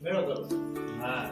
મેળો કરો. હા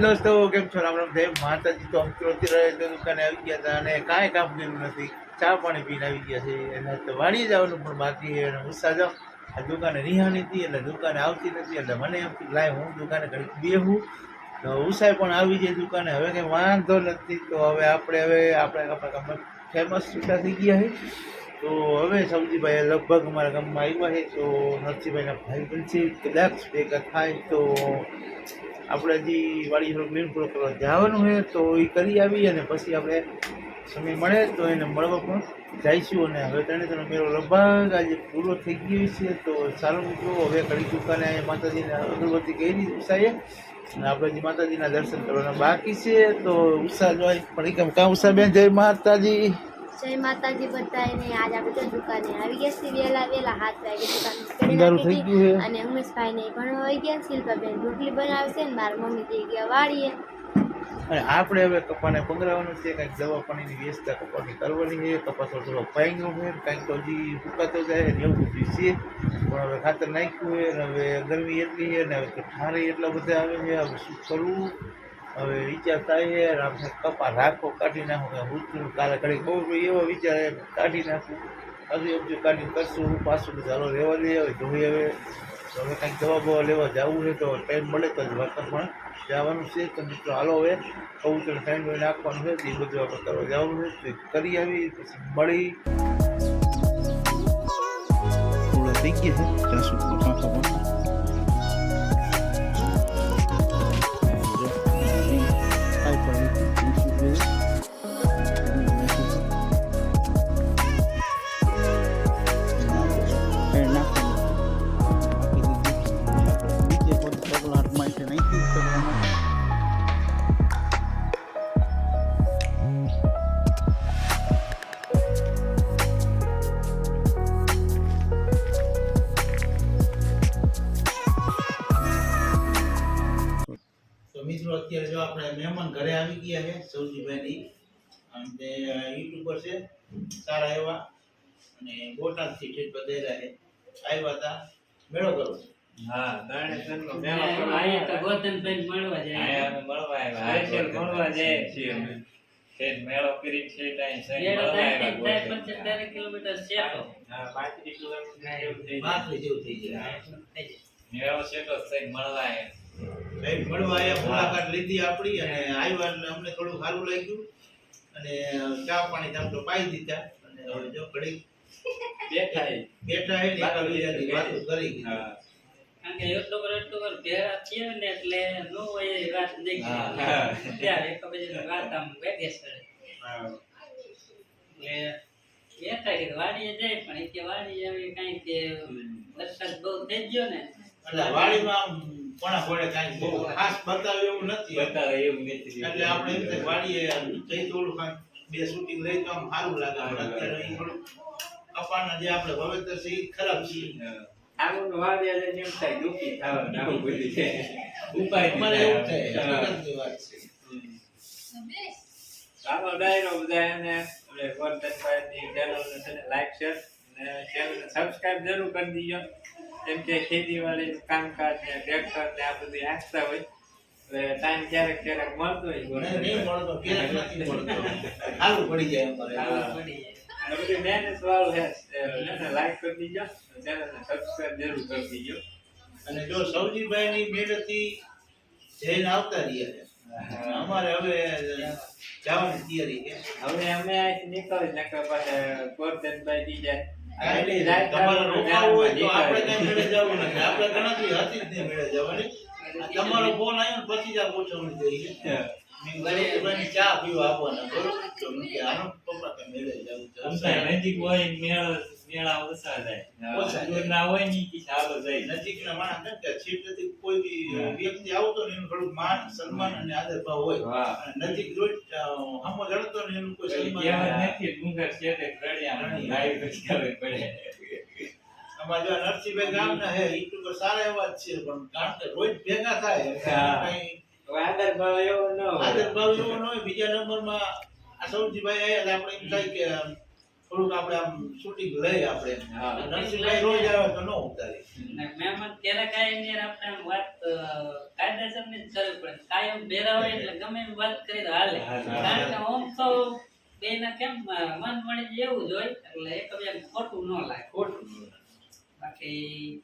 દોસ્તો, કેમ છો? રામ રામ સાહેબ માતાજી. તો અમે રહે તો દુકાને આવી ગયા હતા અને કાંઈ કામ કર્યું નથી. ચા પાણી પીને આવી ગયા છે. એને તો વાણી જવાનું પણ બાકી છે. અને ઉષા જાઉં આ દુકાને રિહાની હતી, એટલે દુકાને આવતી નથી. એટલે મને એમ લાય હું દુકાને ઘડીક બેહું. તો ઉષાએ પણ આવી જાય દુકાને. હવે કંઈ વાંધો નથી. તો હવે આપણે હવે આપણે આપણા ફેમસ છૂટા થઈ ગયા છે. તો હવે સૌજીભાઈ લગભગ અમારા ગામમાં આવ્યા છે, તો નરસિંહભાઈના ભાઈ બન છે, કદાચ ભેગા થાય તો આપણે હજી વાડી થોડુંક લીન પૂરો કરવા જવાનું છે, તો એ કરી આવી અને પછી આપણે સમય મળે તો એને મળવા પણ જઈશું અને હવે ત્રણે ત્રણ મેળો લગભગ આજે પૂરો થઈ ગયો છે, તો સારું મિત્રો, હવે ઘડી દુકાને માતાજીના અગરબત્તી કરી ઉષાએ અને આપણે હજી માતાજીના દર્શન કરવાના બાકી છે, તો ઉષા જોઈ, પણ એ કેમ કાં ઉષા બેન જય માતાજી. જય માતાજી બધાને આજ આપણે તો દુકાને આવી ગયા છીએ વહેલા વહેલા હાથ વાગે દુકાન થઈ ગયું છે. અને ઉમેશભાઈ ને ભણવા આવી ગયા શિલ્પાબેન રોટલી બનાવશે ને મારા મમ્મી જઈ ગયા વાળીએ. અને આપણે હવે કપાને પંગરાવાનું છે કંઈક દવા પાણીની વ્યવસ્થા કપાની કરવાની છે. કપાસ થોડો પાઈનો છે કંઈક તો હજી સુકાતો જાય ને એવું બધું છે. પણ હવે ખાતર નાખ્યું છે અને હવે ગરમી એટલી છે ને હવે ઠારે એટલા બધા આવે છે હવે શું કરવું? હવે વિચાર થાય છે આપણે કપા રાખો, કાઢી નાખો હું કાલે ઘડીક બહુ એવો વિચાર કાઢી નાખું. હજુ એક કાઢીને કરશું પાછું કે ચાલો રહેવા દઈએ, હવે જોઈએ હવે. તો હવે કાંઈક દવા બવા લેવા જવું છે, તો ટાઈમ મળે તો જ વાત પણ જવાનું છે. તો મિત્રો હાલો હવે કબૂતર ટાઈમ લઈને નાખવાનું છે એ બધું આપણે કરવા જવાનું છે, તો કરી આવી, પછી મળી. થઈ ગયા છે ત્યાં સુધી મિત્રો અત્યારે જો આપણે મહેમાન ઘરે આવી ગયા છે સૌજીભાઈની. અને યુટ્યુબર છે સારા એવા. અને બોટાદથી ઠેઠ બધેલા છે. આવ્યા હતા. મેળો કરો. હા ત્રણે મેળો કરવા અહીંયા તો ગોતનભાઈ મળવા જાય. મળવા આવ્યા. સ્પેશિયલ મળવા જઈએ છીએ અમે મેળો કરી છે ત્યાં સહી મળવા આવ્યા થાય ગોતમ. પંચોતેર કિલોમીટર છે તો. હા પાંત્રીસ કિલોમીટર જેવું થઈ જાય. બાથરી જેવું થઈ જાય. મેળો છે તો સહી મળવા આવ્યા. સાહેબ મળવા આવ્યા મુલાકાત લીધી આપણી અને આવ્યા અને અમને થોડું સારું લાગ્યું. અને ચા પાણી આમ તો પાઈ દીધા. અને હવે જો ઘડી બેઠા એ એકા વાતો કરી હા. કારણ કે એટલો એટલો ને એટલે નો હોય એવી વાત નહીં હા, હા. ત્યારે વાત આમ વેગે સડે હા. એ બેઠા કે વાડીએ જાય પણ એ કે વાડી આવી કાંઈ કે વરસાદ બહુ થઈ ગયો ને. એટલે વાડીમાં આમ કોણા કાંઈ બહુ ખાસ બતાવે એવું નથી. બતાવે એવું નથી. એટલે આપણે એમ થાય વાડીએ કઈ થોડું કાંઈક બે શૂટિંગ લઈ તો આમ સારું લાગે. પણ અત્યારે અહીં થોડું કપાના જે આપણે વાવેતર છે એ ખરાબ છે. આગળ એમ થાય દુઃખી બધું છે. ઉપાય એવું થાય વાત છે. ચાલો ડાયરો બધા એને આપણે ચેનલને છે ને લાઈક શેર અને ચેનલને સબસ્ક્રાઇબ જરૂર કરી દીજો. કેમ કે ખેતીવાડી કામકાજ ને ટ્રેક્ટર ને આ બધું હાંકતા હોય એટલે ટાઈમ ક્યારેક ક્યારેક મળતો હોય નહીં મળતો ક્યારેક નથી મળતો. સારું પડી જાય અમારે. ખાવા પડી જાય. અને બધું મહેનત વાળું એને લાઈક કરી દીજો ચેનલને સબસ્ક્રાઇબ જરૂર કરી દીજો. અને જો સૌજીભાઈની મહેનતથી જઈને આવતા રહ્યા છે અમારે હવે જવાની તૈયારી છે. હવે અમે અહીંથી નીકળી નકર પાછા ગોરધનભાઈ કાંઈ નહીં, તમારે રોકાવું હોય તો આપણે કાંઈ મેળે જવું નથી. આપણે ગણતરી હતી જ નહીં મેળે જવાની. તમારો ફોન આવ્યો ને પછી જ આ ગોઠવણી થઈ છે. ચા પીવા આપવાના બરોબર. આનો પપ્પા મેળે જવું નજીક હોય ને મેળા મેળા ઓછા જાય ઓછા દૂર ના હોય ને ઈ ચાલો જાય. નજીકના માણસ કેમ કે છેટેથી કોઈ બી વ્યક્તિ આવતો ને એનું થોડુંક માન સન્માન અને આદર ભાવ હોય. અને નજીક રોજ હમો જડતો ને એનું કોઈ સન્માન નથી ડુંગર છે તે રળિયા લાવી પછી ખબર પડે. અમારા જો નરસિંહભાઈ ગામના હે યુટ્યુબર સારા એવા જ છે પણ કારણ કે રોજ ભેગા થાય. આદર ભાવ એવો ન આદર ભાવ એવો ન હોય. બીજા નંબરમાં આ સૌથી ભાઈ એટલે આપણે એમ થાય કે થોડુંક આપણે આમ શૂટિંગ લઈ આપણે હા. નરસિંહભાઈ રોજ આવે તો ન ઉતારી મેમ ત્યારે ક્યારેક આવીને આપણે વાત કાયદેસરની જ કરવી પડે. કાયમ ભેરા હોય એટલે ગમે એમ વાત કરી તો હાલે. હા, હા. કારણ કે ઓમ તો બેયના કેમ મન મળી જાય એવું જ હોય એટલે એક બે ખોટું ન લાગે. ખોટું બાકી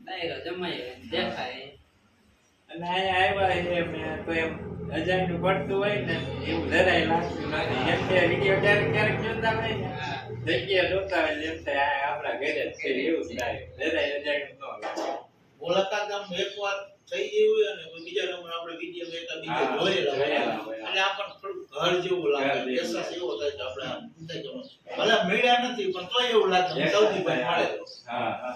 ડાયરો જમાય દેખાય. અને અહીંયા આવ્યા છે મેં તો એમ અજાણ્યું પડતું હોય ને એવું જરાય લાગતું નથી એમ કે વીડિયો ક્યારેક ક્યારેક જોતા હોય ને જગ્યા જોતા હોય એમ કે આ આપણા ઘરે છે એવું જ થાય. જરાય અજાણ્યું ન લાગે મુલાકાત આમ એક વાર થઈ ગઈ હોય અને બીજા નંબર આપણે વીડિયો એકા બીજો જોયેલા હોય એટલે આપણને થોડું ઘર જેવું લાગે. જેવું એવો થાય કે આપણે ભલે મેળ્યા નથી પણ તોય એવું લાગે સૌથી પહેલા મળે હા હા.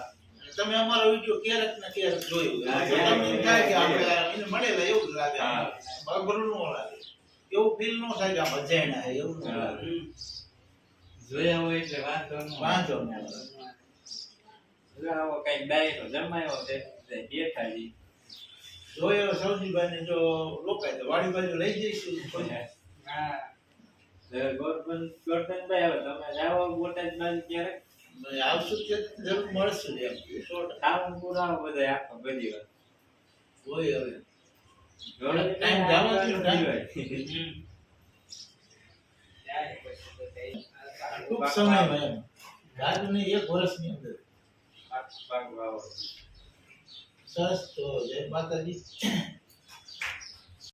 તમે અમારો વિડિયો ક્યારેક ને ક્યારેક જોયું તમને એમ થાય કે આપણે એને મળેલા એવું જ લાગે. અઘરું ન લાગે. એવું ફીલ ન થાય કે આમ અજાણ્યા એવું ન લાગે. જોયા હોય એટલે વાંધો ન વાંધો ન આવે. આવો કંઈક ડાયરો જમાયો છે તે જોયો સૌજીભાઈ ને જો રોકાય તો વાડી બાજુ લઈ જઈશું. હા. ગોરબન ગોરબનભાઈ હવે તમે જાઓ બોટાદ બાજુ ક્યારેક? આવશું તે જરૂર મળશું એમ. સો ટકા. ખાવું પુરાવો આખો બધી વાર હોય હવે. જોડે ટાઈમ જવાનો છે, ટાઈમ. ત્યારે પછી તો કઈ ટૂંક સમયમાં એમ. રાજુ એક વર્ષની અંદર. સરસ તો જય માતાજી.